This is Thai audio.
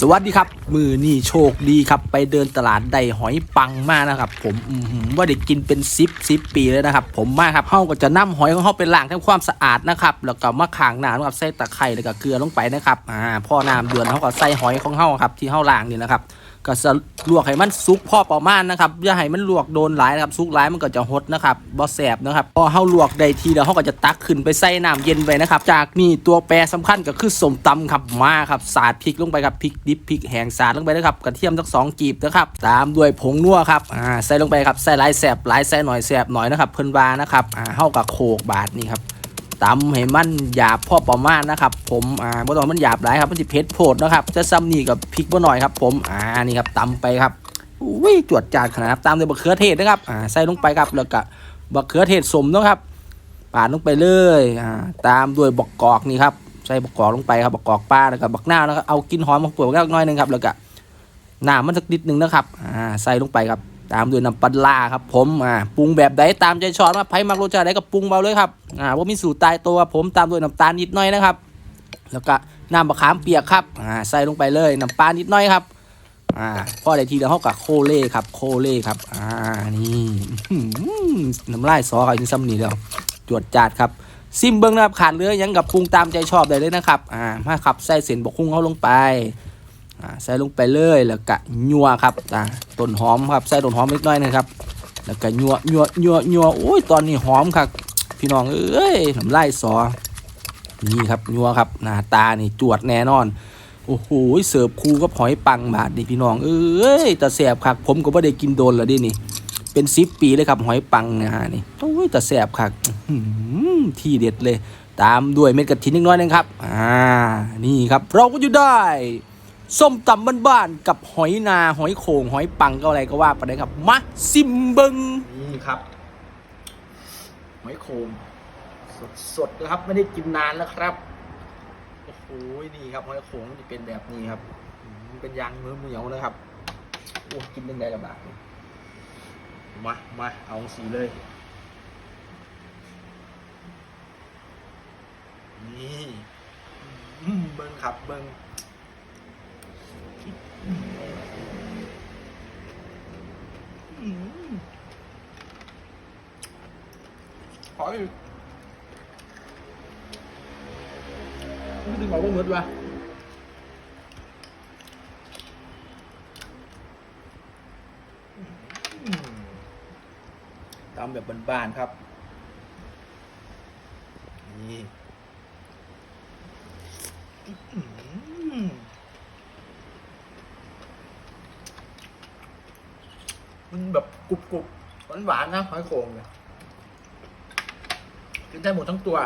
สวัสดีครับ มือนี่โชคดีครับ ไปเดินตลาดได้หอยปังมากนะครับ ผมว่าได้กินเป็นซิปซิปปีเลยนะครับ ผมมากครับเฮาก็จะนำหอยของเฮาเปล้างทำความสะอาดนะครับแล้วก็มาขางน้ำนะครับใส่ตะไคร้แล้วก็เกลือลงไปนะครับอ่าพ่อน้ำเดือนเฮาก็ใส่หอยของเฮาครับที่เฮาล้างนี่นะครับ ก็จะลวกให้มันสุกพอประมาณนะครับอย่าให้มันลวกโดนหลายนะครับสุกหลายมันก็จะหดนะครับบ่แสบนะครับพอเฮาลวกได้ทีแล้วเฮาก็จะตักขึ้นไปใส่น้ำเย็นไว้นะครับ จากนี่ตัวแปรสำคัญก็คือสมตำครับมาครับสาดพริกลงไปครับพริกดิบพริกแห้งสาดลงไปนะครับกระเทียมทั้งสองกีบนะครับตามด้วยผงนัวครับอ่าใส่ลงไปครับใส่หลายแสบหลายใส่หน่อยแสบหน่อยนะครับเพิ่นวานะครับอ่าเฮากับโขกบาทนี่ครับ ตำให้มันหยาบพอประมาณนะครับ ผมอ่าบ่ต้องมันหยาบหลายครับมันสิเผ็ดโพดนะครับจะซ้ำนี่กับพริกบ่หน่อยครับ ผมอ่านี่ครับตำไปครับอุ้ยจวดจาดขนาดครับตามด้วยบะเขือเทศนะครับอ่าใส่ลงไปครับแล้วก็บะเขือเทศสมนะครับปาดลงไปเลยอ่าตามด้วยบกกอกนี่ครับใส่บกกอกลงไปครับบกกอกป้าแล้วก็บักหน้าวนะครับเอากินหอมมาปลูกแล้วน้อยหนึงครับแล้วก็น้ำมันสักนิดหนึงนะครับอ่าใส่ลงไปครับ ตามด้วยน้ำปลาครับผมอ่าปรุงแบบใดตามใจชอบว่าไผ่มักรสชาติใดก็ปรุงเบาเลยครับอ่าว่ามีสูตรตายตัวผมตามด้วยน้ำตาลนิดหน่อยนะครับ แล้วก็น้ำมะขามเปียกครับอ่าใส่ลงไปเลยน้ำปลานิดหน่อยครับอ่าพอได้ทีแล้วเขากับโคเล่ครับโคเล่ครับอ่านี่น้ำลายซอครับนี่ซ้ำนี่แล้วจวดจาดครับซิมเบิ้งนะครับขาดเหลือหยังกับปรุงตามใจชอบได้เลยนะครับอ่ามาครับใส่เส้นบกคุ้งเขาลงไป ใส่ลงไปเลยแล้วก็ยัวครับอ่าต้นหอมครับใส่ต้นหอมนิดหน่อยนะครับ แล้วก็ยัวยัวยัวยัวโอ้ยตอนนี้หอมครับ พี่น้องเอ้ยน้ำลายสอนี่ครับยัวครับหน้าตานี่จวดแน่นอนโอ้โหเสิร์ฟคูกับหอยปังบาทนี่พี่น้องเอ้ยต่แสบครับผมก็ไม่ได้กินโดนแล้วดินี่ เป็นสิบปีเลยครับหอยปังนะฮะนี่โอ้ยต่แสบครับที่เด็ดเลย ตามด้วยเม็ดกระถินนิดน้อยนึงครับ อ่านี่ครับเราก็อยู่ได้ ส้มตำบ้านๆกับหอยนาหอยโขงหอยปังก็อะไรก็ว่าไปเลยครับมาซิมเบิงนี่ครับ หอยโขงสดๆนะครับ ไม่ได้กินนานแล้วครับโอ้โหนี่ครับหอยโขงจะเป็นแบบนี้ครับเป็นยางเนื้อเหนียวนะครับโอ้กินยังไงลำบากมามาเอาสีเลยนี่เบิ้งครับเบิ้ง ขออีกไม่ถึงบอกว่าหมดว่ะอืมตามแบบบ้านๆครับ นี่อืม มันแบบ กรุบกรุบหวานหวานๆนะหอยโข่งเนี่ยกินได้หมดทั้งตัว